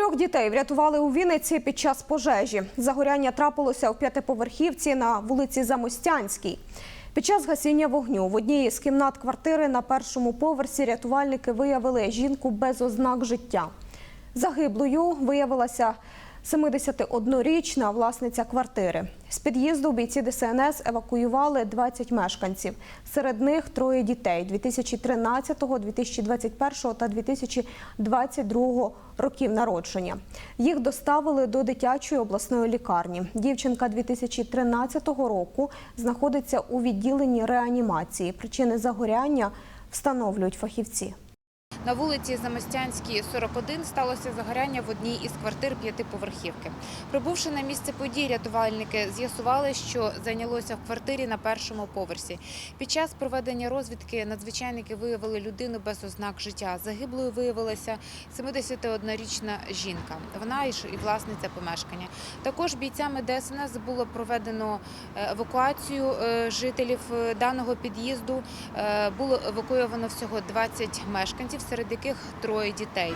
Трьох дітей врятували у Вінниці під час пожежі. Загоряння трапилося у п'ятиповерхівці на вулиці Замостянській. Під час гасіння вогню в одній з кімнат квартири на першому поверсі рятувальники виявили жінку без ознак життя. Загиблою виявилася 71-річна власниця квартири. З під'їзду бійці ДСНС евакуювали 20 мешканців. Серед них троє дітей 2013, 2021 та 2022 років народження. Їх доставили до дитячої обласної лікарні. Дівчинка 2013 року знаходиться у відділенні реанімації. Причини загоряння встановлюють фахівці. На вулиці Замостянській, 41, сталося загоряння в одній із квартир п'ятиповерхівки. Прибувши на місце подій, рятувальники з'ясували, що зайнялося в квартирі на першому поверсі. Під час проведення розвідки надзвичайники виявили людину без ознак життя. Загиблою виявилася 71-річна жінка. Вона і власниця помешкання. Також бійцями ДСНС було проведено е, евакуацію е, жителів е, даного під'їзду. Було евакуйовано всього 20 мешканців, серед яких троє дітей.